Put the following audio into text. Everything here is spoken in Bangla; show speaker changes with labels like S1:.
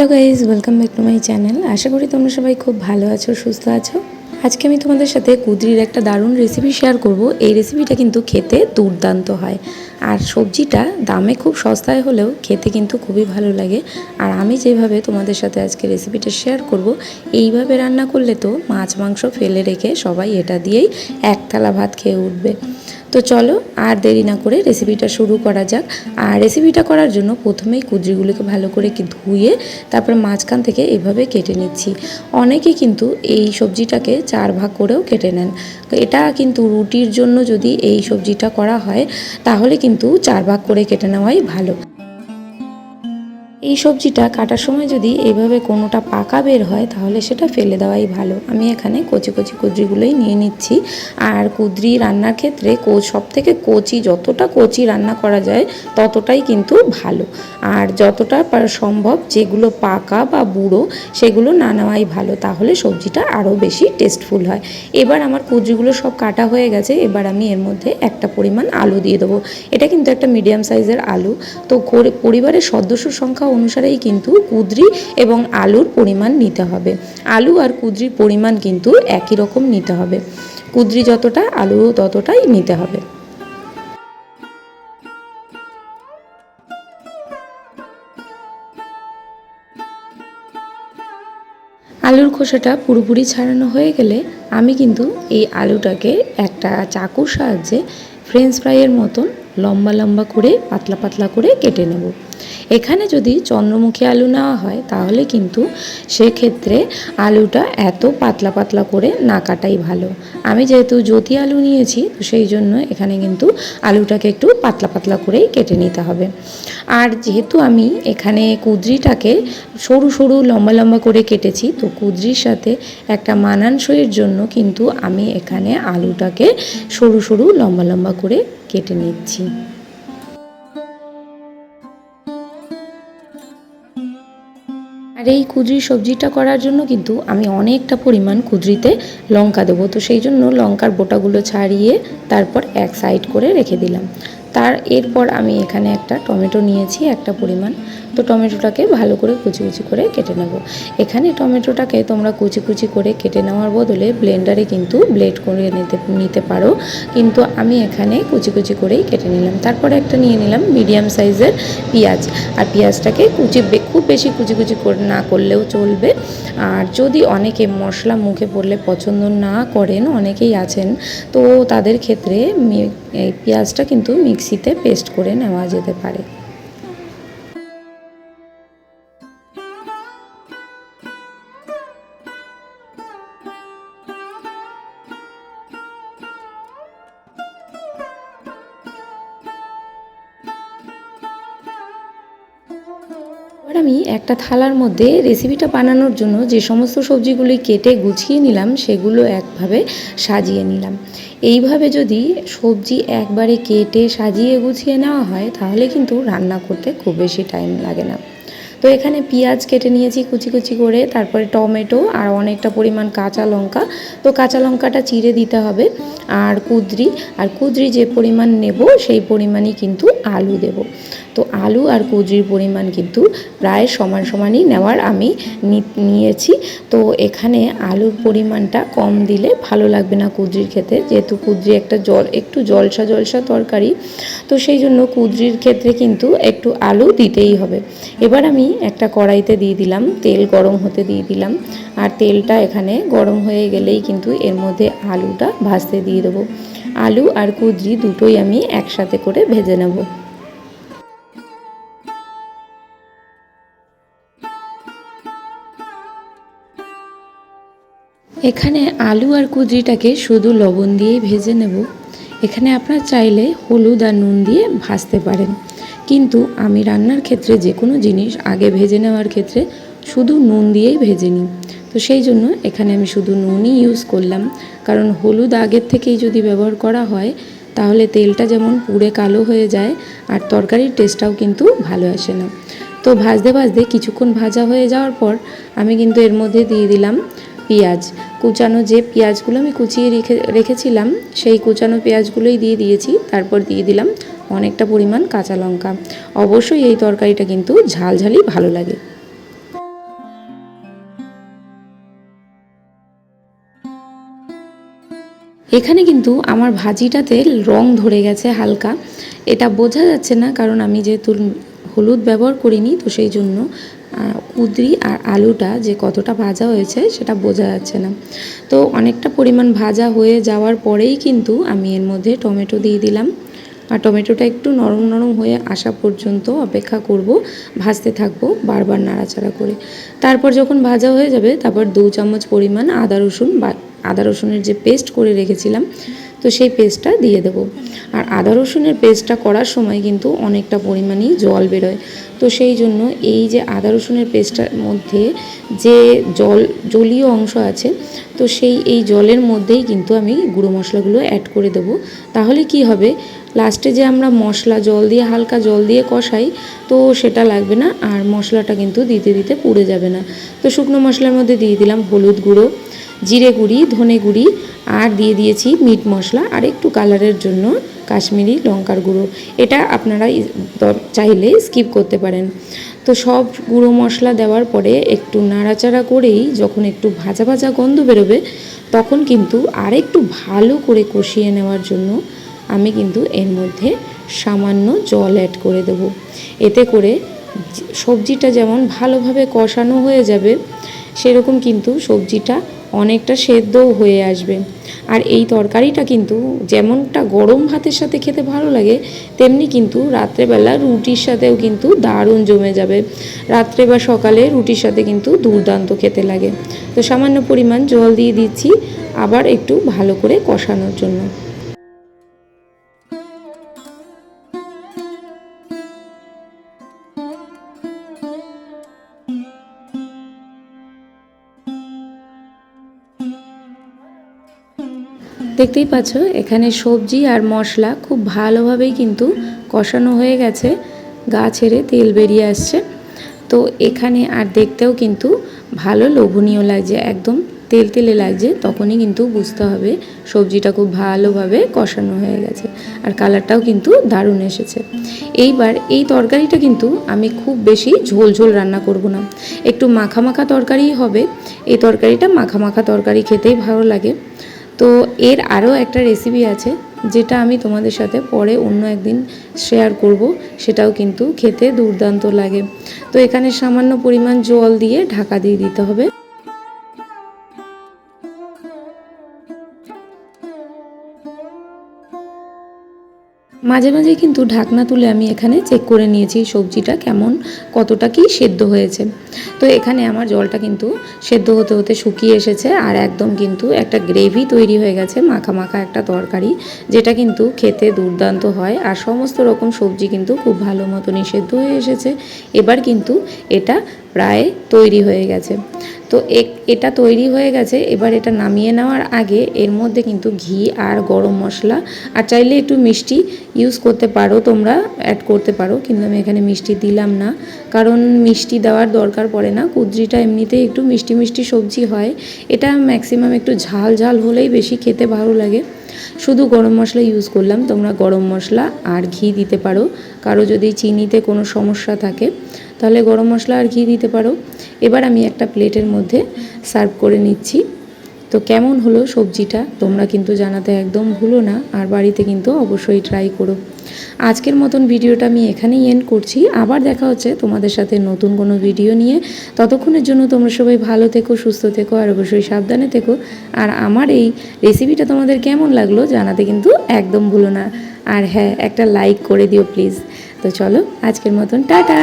S1: Hello guys welcome back to my channel. আশা করি তোমরা সবাই খুব ভালো আছো, সুস্থ আছো। আজকে আমি তোমাদের সাথে কুদরির একটা দারুণ রেসিপি শেয়ার করব। এই রেসিপিটা কিন্তু খেতে দুর্দান্ত হয়। আর সবজিটা দামে খুব সস্তায় হলেও খেতে কিন্তু খুবই ভালো লাগে। আর আমি যেভাবে তোমাদের সাথে আজকে রেসিপিটা শেয়ার করব, এইভাবে রান্না করলে তো মাছ, মাংস ফেলে রেখে সবাই এটা দিয়েই এক থালা ভাত খেয়ে উঠবে। তো চলো আর দেরি না করে রেসিপিটা শুরু করা যাক। আর রেসিপিটা করার জন্য প্রথমেই কুদ্রিগুলোকে ভালো করে কি ধুয়ে তারপর মাঝখান থেকে এভাবে কেটে নিচ্ছি। অনেকে কিন্তু এই সবজিটাকে চার ভাগ করেও কেটে নেন। এটা কিন্তু রুটির জন্য যদি এই সবজিটা করা হয়, তাহলে কিন্তু চার ভাগ করে কেটে নেওয়াই ভালো। এই সবজিটা কাটার সময় যদি এইভাবে কোনোটা পাকা বের হয়, তাহলে সেটা ফেলে দেওয়াই ভালো। আমি এখানে কচি কচি কুদ্রিগুলোই নিয়ে নিচ্ছি। আর কুদ্রি রান্নার ক্ষেত্রে সব থেকে কচি, যতটা কচি রান্না করা যায়, ততটাই কিন্তু ভালো। আর যতটা সম্ভব যেগুলো পাকা বা বুড়ো, সেগুলো না নেওয়াই ভালো, তাহলে সবজিটা আরও বেশি টেস্টফুল হয়। এবার আমার কুদ্রিগুলো সব কাটা হয়ে গেছে, এবার আমি এর মধ্যে একটা পরিমাণ আলু দিয়ে দেবো। এটা কিন্তু একটা মিডিয়াম সাইজের আলু। তো পরিবারের সদস্য সংখ্যা অনুসারেই কিন্তু কুদরি এবং আলুর পরিমাণ নিতে হবে। আলু আর কুদরির পরিমাণ কিন্তু একই রকম নিতে হবে। কুদরি যতটা আলুও ততটাই নিতে হবে। আলুর খোসাটা পুরোপুরি ছাড়ানো হয়ে গেলে আমি কিন্তু এই আলুটাকে একটা চাকুর সাহায্যে ফ্রেঞ্চ ফ্রাইয়ের মতন লম্বা লম্বা করে, পাতলা পাতলা করে কেটে নেব। এখানে যদি চন্দ্রমুখী আলু নেওয়া হয়, তাহলে কিন্তু সেক্ষেত্রে আলুটা এত পাতলা পাতলা করে না কাটাই ভালো। আমি যেহেতু জ্যোতি আলু নিয়েছি, তো সেই জন্য এখানে কিন্তু আলুটাকে একটু পাতলা পাতলা করেই কেটে নিতে হবে। আর যেহেতু আমি এখানে কুদ্রিটাকে সরু সরু লম্বা লম্বা করে কেটেছি, তো কুদ্রির সাথে একটা মানানসইয়ের জন্য কিন্তু আমি এখানে আলুটাকে সরু সরু লম্বা লম্বা করে কেটে নিচ্ছি। আর এই কুদরি সবজিটা করার জন্য কিন্তু আমি অনেকটা পরিমাণ কুদরিতে লঙ্কা দেবো। তো সেই জন্য লঙ্কার বোটাগুলো ছাড়িয়ে তারপর এক সাইড করে রেখে দিলাম। তার এরপর আমি এখানে একটা টমেটো নিয়েছি, একটা পরিমাণ তো টমেটোটাকে ভালো করে কুচি কুচি করে কেটে নেব। এখানে টমেটোটাকে তোমরা কুচি কুচি করে কেটে নেওয়ার বদলে ব্লেন্ডারে কিন্তু ব্লেড করে নিতে নিতে পারো। কিন্তু আমি এখানে কুচি কুচি করেই কেটে নিলাম। তারপরে একটা নিয়ে নিলাম মিডিয়াম সাইজের পেঁয়াজ। আর পেঁয়াজটাকে কুচি খুব বেশি কুচি কুচি না করলেও চলবে। আর যদি অনেকে মশলা মুখে পড়লে পছন্দ না করেন, অনেকেই আছেন, তো তাদের ক্ষেত্রে এই পেঁয়াজটা কিন্তু মিক্সিতে পেস্ট করে নেওয়া যেতে পারে। একটা থালার মধ্যে রেসিপিটা বানানোর জন্য যে সমস্ত সবজিগুলি কেটে গুছিয়ে নিলাম, সেগুলো একভাবে সাজিয়ে নিলাম। এইভাবে যদি সবজি একবারে কেটে সাজিয়ে গুছিয়ে নেওয়া হয়, তাহলে কিন্তু রান্না করতে খুব বেশি টাইম লাগে না। তো এখানে পেঁয়াজ কেটে নিয়েছি কুচি কুচি করে, তারপরে টমেটো আর অনেকটা পরিমাণ কাঁচা লঙ্কা। তো কাঁচা লঙ্কাটা চিড়ে দিতে হবে আর কুদরি আর কুদরি যে পরিমাণ নেব সেই পরিমাণই কিন্তু আলু দেব। তো আলু আর কুদরির পরিমাণ কিন্তু প্রায় সমান সমানই নেওয়ার আমি নিয়েছি। তো এখানে আলুর পরিমাণটা কম দিলে ভালো লাগবে না কুদরির খেতে, যেহেতু কুদরি একটা জল, একটু জলসা জলসা তরকারি। তো সেই জন্য কুদরির ক্ষেত্রে কিন্তু একটু আলু দিতেই হবে। এবার আমি একটা কড়াইতে দিয়ে দিলাম, তেল গরম হতে দিয়ে দিলাম। আর তেলটা এখানে গরম হয়ে গেলেই কিন্তু এর মধ্যে আলুটা ভাজতে দিয়ে দেবো। আলু আর কুদরি দুটোই আমি একসাথে করে ভেজে নেব। এখানে আলু আর কুদরিটাকে শুধু লবণ দিয়েই ভেজে নেব। এখানে আপনার চাইলে হলুদ আর নুন দিয়ে ভাজতে পারেন। কিন্তু আমি রান্নার ক্ষেত্রে যে কোনো জিনিস আগে ভেজে নেওয়ার ক্ষেত্রে শুধু নুন দিয়েই ভেজে নিই। তো সেই জন্য এখানে আমি শুধু নুনই ইউজ করলাম। কারণ হলুদ আগের থেকেই যদি ব্যবহার করা হয়, তাহলে তেলটা যেমন পুড়ে কালো হয়ে যায়, আর তরকারির টেস্টটাও কিন্তু ভালো আসে না। তো ভাজতে ভাজতে কিছুক্ষণ ভাজা হয়ে যাওয়ার পর আমি কিন্তু এর মধ্যে দিয়ে দিলাম পেঁয়াজ। কুচানো যে পেঁয়াজগুলো আমি কুচিয়ে রেখে, রেখেছিলাম, সেই কুচানো পেঁয়াজগুলোই দিয়ে দিয়েছি। তারপর দিয়ে দিলাম অনেকটা পরিমাণ কাঁচা লঙ্কা। অবশ্যই এই তরকারিটা কিন্তু ঝালঝালই ভালো লাগে। এখানে কিন্তু আমার ভাজিটাতে রং ধরে গেছে হালকা। এটা বোঝা যাচ্ছে না, কারণ আমি যেহেতু হলুদ ব্যবহার করিনি, তো সেই জন্য কুদরি আর আলুটা যে কতটা ভাজা হয়েছে সেটা বোঝা যাচ্ছে না। তো অনেকটা পরিমাণ ভাজা হয়ে যাওয়ার পরেই কিন্তু আমি এর মধ্যে টমেটো দিয়ে দিলাম। আর টমেটোটা একটু নরম নরম হয়ে আসা পর্যন্ত অপেক্ষা করব, ভাজতে থাকব বারবার নাড়াচাড়া করে। তারপর যখন ভাজা হয়ে যাবে, তারপর দু চামচ পরিমাণ আদা রসুন বা, আদা রসুনের যে পেস্ট করে রেখেছিলাম তো সেই পেস্টটা দিয়ে দেবো। আর আদা রসুনের পেস্টটা করার সময় কিন্তু অনেকটা পরিমাণেই জল বেরোয়। তো সেই জন্য এই যে আদা রসুনের পেস্টটার মধ্যে যে জল, জলীয় অংশ আছে, তো সেই, এই জলের মধ্যেই কিন্তু আমি গুঁড়ো মশলাগুলো অ্যাড করে দেবো। তাহলে কি হবে? লাস্টে যে আমরা মশলা, জল দিয়ে, হালকা জল দিয়ে কষাই, তো সেটা লাগবে না। আর মশলাটা কিন্তু দিতে দিতে পুড়ে যাবে না। তো শুকনো মশলার মধ্যে দিয়ে দিলাম হলুদ গুঁড়ো। জিরে গুঁড়ি, ধনে গুঁড়ি, আর দিয়ে দিয়েছি মিট মশলা, আর একটু কালারের জন্য কাশ্মীরি লঙ্কার গুঁড়ো। এটা আপনারা চাইলে স্কিপ করতে পারেন। তো সব গুঁড়ো মশলা দেওয়ার পরে একটু নাড়াচাড়া করেই যখন একটু ভাজা ভাজা গন্ধ বেরোবে, তখন কিন্তু আর একটু ভালো করে কষিয়ে নেওয়ার জন্য আমি কিন্তু এর মধ্যে সামান্য জল অ্যাড করে দেব। এতে করে সবজিটা যেমন ভালোভাবে কষানো হয়ে যাবে সেরকম কিন্তু সবজিটা অনেকটা সেদ্ধও হয়ে আসবে। আর এই তরকারিটা কিন্তু যেমনটা গরম ভাতের সাথে খেতে ভালো লাগে, তেমনি কিন্তু রাত্রেবেলা রুটির সাথেও কিন্তু দারুণ জমে যাবে। রাত্রে বা সকালে রুটির সাথে কিন্তু দুর্দান্ত খেতে লাগে। তো সামান্য পরিমাণ জল দিয়ে দিচ্ছি, আবার একটু ভালো করে কষানোর জন্য। দেখতেই পাচ্ছ, এখানে সবজি আর মশলা খুব ভালোভাবেই কিন্তু কষানো হয়ে গেছে, গা ছেড়ে তেল বেরিয়ে আসছে। তো এখানে আর দেখতেও কিন্তু ভালো লোভনীয় লাগছে, একদম তেল তেলে লাগছে, তখনই কিন্তু বুঝতে হবে সবজিটা খুব ভালোভাবে কষানো হয়ে গেছে আর কালারটাও কিন্তু দারুণ এসেছে। এইবার এই তরকারিটা কিন্তু আমি খুব বেশি ঝোল ঝোল রান্না করব না, একটু মাখা মাখা তরকারি হবে, এই তরকারিটা মাখা মাখা তরকারি খেতেই ভালো লাগে। তো এর আরও একটা রেসিপি আছে, যেটা আমি তোমাদের সাথে পরে অন্য একদিন শেয়ার করব, সেটাও কিন্তু খেতে দুর্দান্ত লাগে। তো এখানে সামান্য পরিমাণ জল দিয়ে ঢাকা দিয়ে দিতে হবে। মাঝে মাঝে কিন্তু ঢাকনা তুলে আমি এখানে চেক করে নিয়েছি সবজিটা কেমন, কতটা কি সেদ্ধ হয়েছে। তো এখানে আমার জলটা কিন্তু সেদ্ধ হতে হতে শুকিয়ে এসেছে আর একদম কিন্তু একটা গ্রেভি তৈরি হয়ে গেছে, মাখা মাখা একটা তরকারি, যেটা কিন্তু খেতে দুর্দান্ত হয়। আর সমস্ত রকম সবজি কিন্তু খুব ভালো মতনই সেদ্ধ হয়ে এসেছে। এবার কিন্তু এটা প্রায় তৈরি হয়ে গেছে। তো এটা তৈরি হয়ে গেছে, এবার এটা নামিয়ে নেওয়ার আগে এর মধ্যে কিন্তু ঘি আর গরম মশলা, আর চাইলে একটু মিষ্টি ইউজ করতে পারো, তোমরা অ্যাড করতে পারো, কিন্তু আমি এখানে মিষ্টি দিলাম না। কারণ মিষ্টি দেওয়ার দরকার পড়ে না, কুদ্রিটা এমনিতেই একটু মিষ্টি মিষ্টি সবজি হয়, এটা ম্যাক্সিমাম একটু ঝাল ঝাল হলেই বেশি খেতে ভালো লাগে। শুধু গরম মশলা ইউজ করলাম, তোমরা গরম মশলা আর ঘি দিতে পারো। কারও যদি চিনিতে কোনো সমস্যা থাকে, তাহলে গরম মশলা আর ঘি দিতে পারো। এবার আমি একটা প্লেটের মধ্যে সার্ভ করে নিচ্ছি। তো কেমন হলো সবজিটা? তোমরা কিন্তু জানাতে একদম ভুলো না, আর বাড়িতে কিন্তু অবশ্যই ট্রাই করো। আজকের মতন ভিডিওটা আমি এখানেই এন্ড করছি। আবার দেখা হচ্ছে তোমাদের সাথে নতুন কোনো ভিডিও নিয়ে। ততক্ষণের জন্য তোমরা সবাই ভালো থেকো, সুস্থ থেকো, আর অবশ্যই সাবধানে থেকো। আর আমার এই রেসিপিটা তোমাদের কেমন লাগল জানাতে কিন্তু একদম ভুলো না। আর হ্যাঁ একটা লাইক করে দিও প্লিজ তো চলো, আজকের মতন, টাটা!